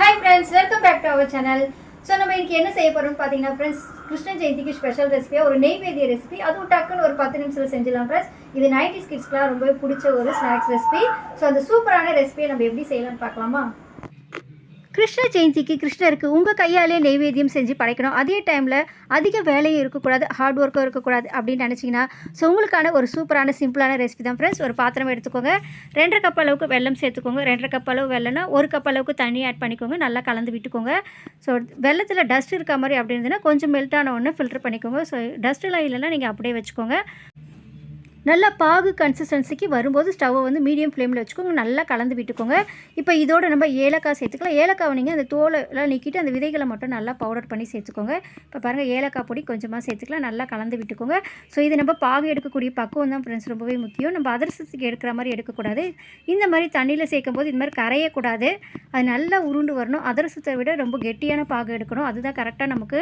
Hi friends welcome back to our channel so நம்ம இன்றைக்கி என்ன செய்ய போகிறோம்னு பார்த்தீங்கன்னா ஃப்ரெண்ட்ஸ் கிருஷ்ண ஜெயந்திக்கு ஸ்பெஷல் ரெசிபியாக ஒரு நெய்வேதிய ரெசிபி அதுவும் டக்குன்னு ஒரு பத்து நிமிஷத்தில் செஞ்சிடலாம் ஃப்ரெண்ட்ஸ் இது நைன்டி ஸ்கிட்ஸ்க்குலாம் ரொம்பவே பிடிச்ச ஒரு ஸ்நாக்ஸ் ரெசிபி ஸோ அந்த சூப்பரான ரெசிபியை நம்ம எப்படி செய்யலாம்னு பார்க்கலாமா? கிருஷ்ண ஜெயந்திக்கு கிருஷ்ணருக்கு உங்கள் கையாலே நெய்வேத்தியம் செஞ்சு படைக்கணும். அதே டைமில் அதிக வேலையும் இருக்கக்கூடாது ஹார்ட் ஒர்க்கும் இருக்கக்கூடாது அப்படின்னு நினச்சிங்கன்னா ஸோ உங்களுக்கான ஒரு சூப்பரான சிம்பிளான ரெசிபி தான் ஃப்ரெண்ட்ஸ் ஒரு பாத்திரம் எடுத்துக்கோங்க. ரெண்டரை கப் அளவுக்கு வெள்ளம் சேர்த்துக்கோங்க. ரெண்டரை கப் அளவு வெள்ளம்னா ஒரு கப் அளவுக்கு தண்ணி ஆட் பண்ணிக்கோங்க. நல்லா கலந்து விட்டுக்கோங்க. ஸோ வெள்ளத்தில் டஸ்ட் இருக்க மாதிரி அப்படி இருந்ததுன்னா கொஞ்சம் மெல்ட்டான ஒன்று ஃபில்டர் பண்ணிக்கோங்க. ஸோ டஸ்ட்டெலாம் இல்லைன்னா நீங்கள் அப்படியே வச்சுக்கோங்க. நல்லா பாகு கன்சிஸ்டன்சிக்கு வரும்போது ஸ்டவ்வை வந்து மீடியம் ஃப்ளேமில் வச்சுக்கோங்க. நல்லா கலந்து விட்டுக்கோங்க. இப்போ இதோட நம்ம ஏலக்காய் சேர்த்துக்கலாம். ஏலக்காவை நீங்கள் அந்த தோலை எல்லாம் நீக்கிட்டு அந்த விதைகளை மட்டும் நல்லா பவுடர் பண்ணி சேர்த்துக்கோங்க. இப்போ பாருங்கள் ஏலக்காய் பொடி கொஞ்சமாக சேர்த்துக்கலாம். நல்லா கலந்து விட்டுக்கோங்க. ஸோ இது நம்ம பாகு எடுக்கக்கூடிய பக்குவம் தான் ஃப்ரெண்ட்ஸ் ரொம்பவே முக்கியம். நம்ம அதிரசத்துக்கு எடுக்கிற மாதிரி எடுக்கக்கூடாது. இந்த மாதிரி தண்ணியில் சேர்க்கும் போது இந்த மாதிரி கரையக்கூடாது. அது நல்லா உருண்டு வரணும். அதிரசத்தை விட ரொம்ப கெட்டியான பாகு எடுக்கணும். அதுதான் கரெக்டாக நமக்கு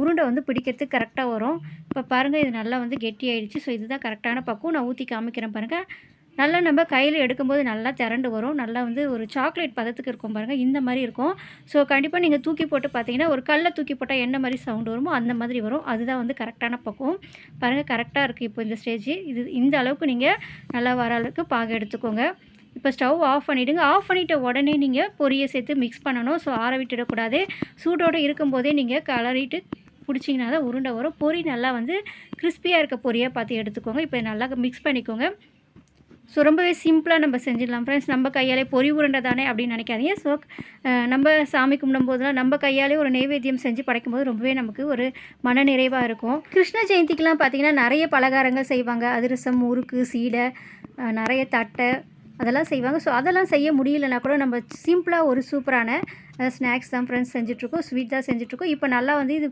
உருண்டை வந்து பிடிக்கிறதுக்கு கரெக்டாக வரும். இப்போ பாருங்கள் இது நல்லா வந்து கெட்டி ஆயிடுச்சு ஸோ இதுதான் கரெக்டான பக்குவம் நான் ஊற்றி காமிக்கிறேன் பாருங்கள் நல்லா நம்ம கையில் எடுக்கும்போது நல்லா திரண்டு வரும். நல்லா வந்து ஒரு சாக்லேட் பதத்துக்கு இருக்கும் பாருங்கள் இந்த மாதிரி இருக்கும். ஸோ கண்டிப்பாக நீங்கள் தூக்கி போட்டு பார்த்தீங்கன்னா ஒரு கல்லை தூக்கி போட்டால் என்ன மாதிரி சவுண்டு வருமோ அந்த மாதிரி வரும். அதுதான் வந்து கரெக்டான பக்குவம். பாருங்கள் கரெக்டாக இருக்குது இப்போ இந்த ஸ்டேஜ் இது இந்த அளவுக்கு நீங்கள் நல்லா வர அளவுக்கு பாக எடுத்துக்கோங்க. இப்போ ஸ்டவ் ஆஃப் பண்ணிவிடுங்க ஆஃப் பண்ணிவிட்ட உடனே நீங்கள் பொரியை சேர்த்து மிக்ஸ் பண்ணணும். ஸோ ஆற விட்டுடக்கூடாது சூடோடு இருக்கும்போதே நீங்கள் கலரிட்டு பிடிச்சிங்கன்னா தான் உருண்டை வரும். பொரி நல்லா வந்து கிறிஸ்பியாக இருக்க பொரியாக பார்த்து எடுத்துக்கோங்க. இப்போ நல்லா மிக்ஸ் பண்ணிக்கோங்க. ஸோ ரொம்பவே சிம்பிளாக நம்ம செஞ்சிடலாம். ஃப்ரெண்ட்ஸ் நம்ம கையாலே பொரி உருண்டை தானே அப்படின்னு நினைக்காதீங்க. ஸோ நம்ம சாமி கும்பிடும்போதுலாம் நம்ம கையாலே ஒரு நைவேத்தியம் செஞ்சு படைக்கும்போது ரொம்பவே நமக்கு ஒரு மன நிறைவாக இருக்கும். கிருஷ்ண ஜெயந்திக்கெலாம் பார்த்திங்கன்னா நிறைய பலகாரங்கள் செய்வாங்க. அதிரசம் முறுக்கு சீடை நிறைய தட்டை அதெல்லாம் செய்வாங்க. ஸோ அதெல்லாம் செய்ய முடியலன்னா கூட நம்ம சிம்பிளாக ஒரு சூப்பரான ஸ்நாக்ஸ் தான் ஃப்ரெண்ட்ஸ் செஞ்சுட்ருக்கோம் ஸ்வீட் தான் செஞ்சுட்ருக்கோம். இப்போ நல்லா வந்து இது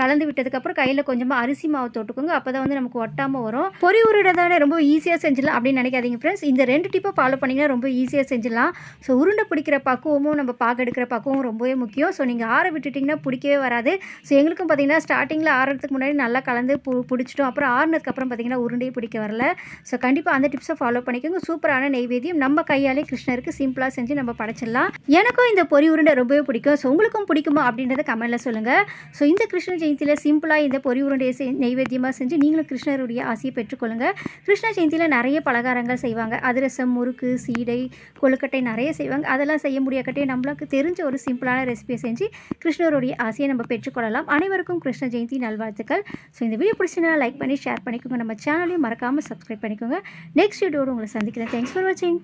கலந்து விட்டதுக்கப்புறம் கையில் கொஞ்சமாக அரிசி மாவு தொட்டுக்கோங்க. அப்போ தான் வந்து நமக்கு ஒட்டாமல் வரும். பொறி உருடைதானே ரொம்ப ஈஸியாக செஞ்சிடலாம் அப்படின்னு நினைக்காதீங்க ஃப்ரெண்ட்ஸ் இந்த ரெண்டு டிப்பை ஃபாலோ பண்ணிங்கன்னா ரொம்ப ஈஸியாக செஞ்சிடலாம். ஸோ உருண்டை பிடிக்கிற பக்குவமும் நம்ம பாக எடுக்கிற பக்குவம் ரொம்பவே முக்கியம். ஸோ நீங்கள் ஆற விட்டுட்டிங்கன்னா பிடிக்கவே வராது. ஸோ எங்களுக்கும் பார்த்தீங்கன்னா ஸ்டார்டிங்கில் ஆறுறதுக்கு முன்னாடி நல்லா கலந்து பு பிடிச்சிட்டோம். அப்புறம் ஆறுனதுக்கப்புறம் பார்த்தீங்கன்னா உருண்டையே பிடிக்க வரல. ஸோ கண்டிப்பாக அந்த டிப்ஸை ஃபாலோ பண்ணிக்கோங்க. சூப்பரான நெய்வேதியம் நம்ம கையாலே கிருஷ்ணருக்கு சிம்பிளாக செஞ்சு நம்ம படைச்சிடலாம். எனக்கும் இந்த பொறி உருண்டை ரொம்ப ரொம்பவே பிடிக்கும். ஸோ உங்களுக்கும் பிடிக்குமா அப்படின்றத கமெண்ட்டில் சொல்லுங்கள் ஸோ இந்த கிருஷ்ண ஜெயந்தியில் சிம்பிளாக இந்த பொறி உருண்டையை செய் நெய்வேத்தியமாக செஞ்சு நீங்களும் கிருஷ்ணருடைய ஆசையை பெற்றுக்கொள்ளுங்கள் கிருஷ்ண ஜெயந்தியில் நிறைய பலகாரங்கள் செய்வாங்க. அதிரசம் முறுக்கு சீடை கொழுக்கட்டை நிறைய செய்வாங்க. அதெல்லாம் செய்ய முடியாக்கட்டே நம்மளுக்கு தெரிஞ்ச ஒரு சிம்பிளான ரெசிபியை செஞ்சு கிருஷ்ணருடைய ஆசையை நம்ம பெற்றுக்கொள்ளலாம். அனைவருக்கும் கிருஷ்ண ஜெயந்தி நல்வாழ்த்துக்கள். ஸோ இந்த வீடியோ பிடிச்சினா லைக் பண்ணி ஷேர் பண்ணிக்கோங்க. நம்ம சேனலையும் மறக்காமல் சப்ஸ்கிரைப் பண்ணிக்கோங்க. நெக்ஸ்ட் வீடியோடு உங்களை சந்திக்கிறேன். தேங்க்ஸ் ஃபார் வாட்சிங்